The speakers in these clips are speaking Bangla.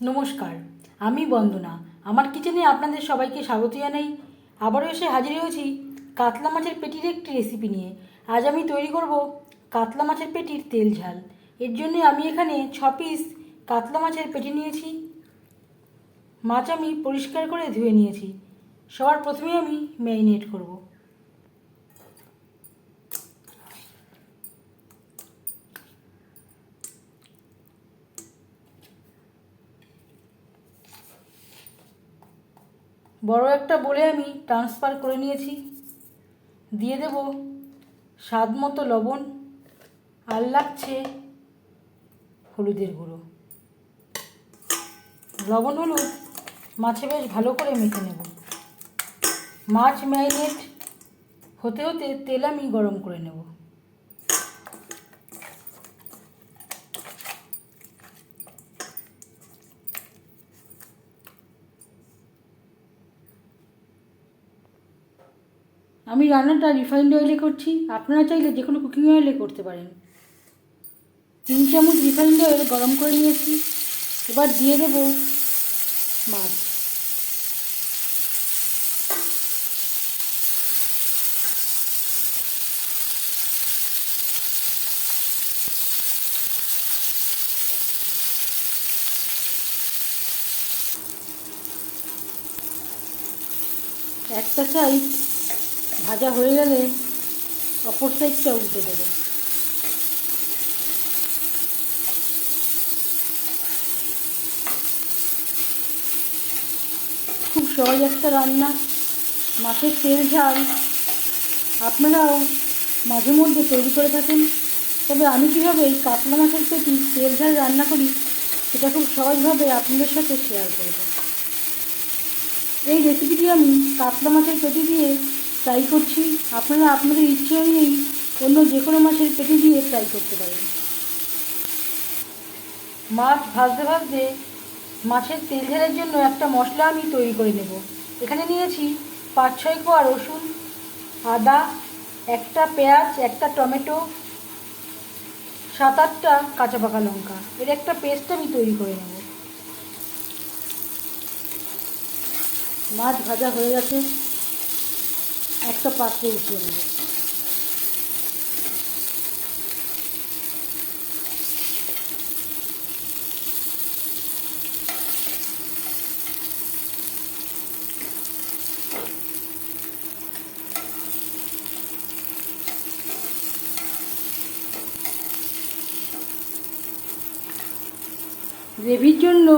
নমস্কার, আমি বন্দনা। আমার কিচেনে আপনাদের সবাইকে স্বাগত জানাই। আবারও এসে হাজির হয়েছি কাতলা মাছের পেটির একটি রেসিপি নিয়ে। আজ আমি তৈরি করব কাতলা মাছের পেটির তেল ঝাল। এর জন্য আমি এখানে ছ পিস কাতলা মাছের পেটি নিয়েছি। মাছ আমি পরিষ্কার করে ধুয়ে নিয়েছি। সবার প্রথমে আমি ম্যারিনেট করব। বড় একটা বলে আমি ট্রান্সফার করে নিয়েছি। দিয়ে দেব স্বাদ মতো লবণ আর লাগছে হলুদের গুঁড়ো। লবণ হলুদ মাছে বেশ ভালো করে মেখে নেব। মাছ ম্যারিনেট হতে হতে তেল আমি গরম করে নেব। আমি রান্নাটা রিফাইন্ড অয়েলে করছি। আপনারা চাইলে যে কোনো কুকিং অয়েলে করতে পারেন। তিন চামচ রিফাইন্ড অয়েল গরম করে নিয়েছি। এবার দিয়ে দেব মাছ। একটা সাইড ভাজা হয়ে গেলে অপর সাইডটা উল্টে দেবো। খুব সহজ একটা রান্না। মাছের তেল, ঝাল। আপনারাও মাঝে মধ্যে তৈরি করে থাকেন। তবে আমি কীভাবে এই কাতলা মাছের পেটি তেল, ঝাল রান্না করি, সেটা খুব সহজভাবে আপনাদের সাথে শেয়ার করব। এই রেসিপিটি আমি কাতলা মাছের পেটি দিয়ে ট্রাই করছি। আপনারা, আপনাদের ইচ্ছে অনুযায়ী অন্য যে কোনো মাছের পেটি দিয়ে ট্রাই করতে পারেন। মাছ ভাজতে ভাজতে মাছের তেল ঝালের জন্য একটা মশলা আমি তৈরি করে নেব। এখানে নিয়েছি পাঁচ ছয় কোয়া রসুন, আদা, একটা পেঁয়াজ, একটা টমেটো, সাত আটটা কাঁচা পাকা লঙ্কা। এর একটা পেস্ট আমি তৈরি করে নেব। মাছ ভাজা হয়ে গেছে। একটা পাত্রে উঠিয়ে নেব। গ্রেভির জন্য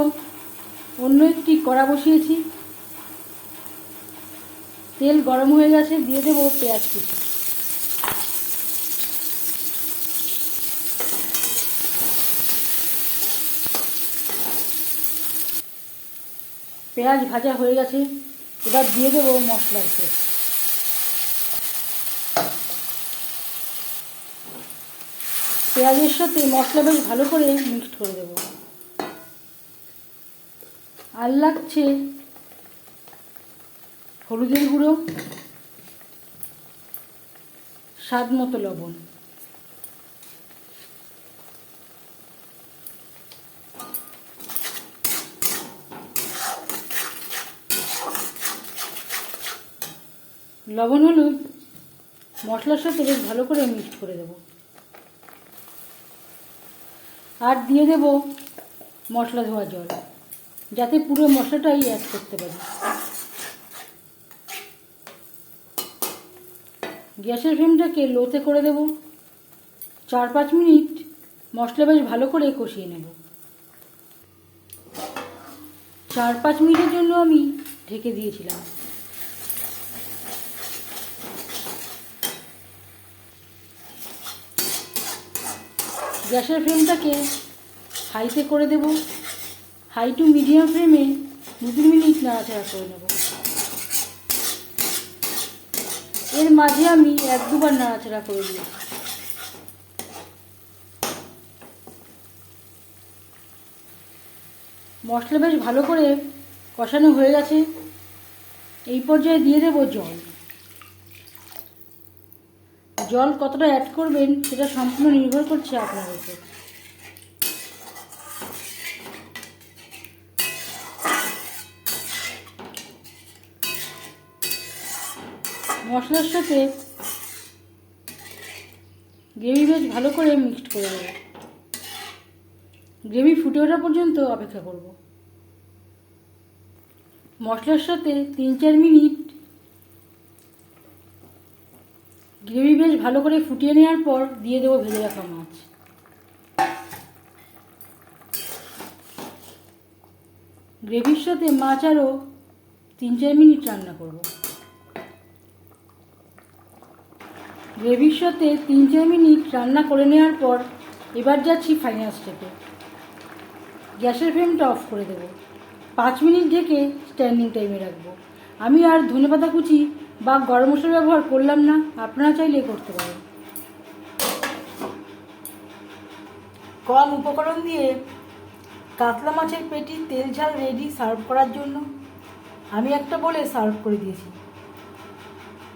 অন্য একটি কড়া বসিয়েছি। তেল গরম হয়ে গেছে, দিয়ে দেবো পেঁয়াজ কুচি। পেঁয়াজ ভাজা হয়ে গেছে, এবার দিয়ে দেবো মশলার পেস্ট। পেঁয়াজের সাথে মশলা বেশ ভালো করে মিক্সড করে দেবো। আর লাগছে হলুদের গুঁড়ো, স্বাদ মতো লবণ। লবণ, হলুদ, মশলার সাথে বেশ ভালো করে মিক্সড করে দেব। আর দিয়ে দেব মশলা ধোয়া জল, যাতে পুরো মশলাটাই অ্যাড করতে পারি। গ্যাসের ফ্লেমটাকে লোতে করে দেব। চার পাঁচ মিনিট মশলা বেশ ভালো করে কষিয়ে নেব। চার পাঁচ মিনিটের জন্য আমি ঢেকে দিয়েছিলাম। গ্যাসের ফ্লেমটাকে হাইতে করে দেব। হাই টু মিডিয়াম ফ্লেমে দু তিন মিনিট নাড়াচাড়া করে নেব। এর মাঝে আমি এক দুবার নাড়াচাড়া করে দিই মশলা বেশ ভালো করে কষানো হয়ে গেছে। এই পর্যায়ে দিয়ে দেব জল। জল কতটা অ্যাড করবেন সেটা সম্পূর্ণ নির্ভর করছে আপনার উপর। মশলার সাথে গ্রেভি বেশ ভালো করে মিক্সড করে দেবো গ্রেভি ফুটে ওঠা পর্যন্ত অপেক্ষা করব। মশলার সাথে তিন চার মিনিট গ্রেভি বেশ ভালো করে ফুটিয়ে নেওয়ার পর দিয়ে দেবো ভেজে রাখা মাছ। গ্রেভির সাথে মাছ আরও তিন চার মিনিট রান্না করব। গ্রেভির সাথে তিন চার মিনিট রান্না করে নেওয়ার পর এবার যাচ্ছি ফাইনাল স্টেপে গ্যাসের ফ্লেমটা অফ করে দেবো। পাঁচ মিনিট ঢেকে স্ট্যান্ডিং টাইমে রাখব। আমি আর ধনেপাতা কুচি বা গরম মশলা ব্যবহার করলাম না, আপনারা চাইলে করতে পারেন। কম উপকরণ দিয়ে কাতলা মাছের পেটি তেল ঝাল রেডি সার্ভ করার জন্য আমি একটা বলে সার্ভ করে দিয়েছি।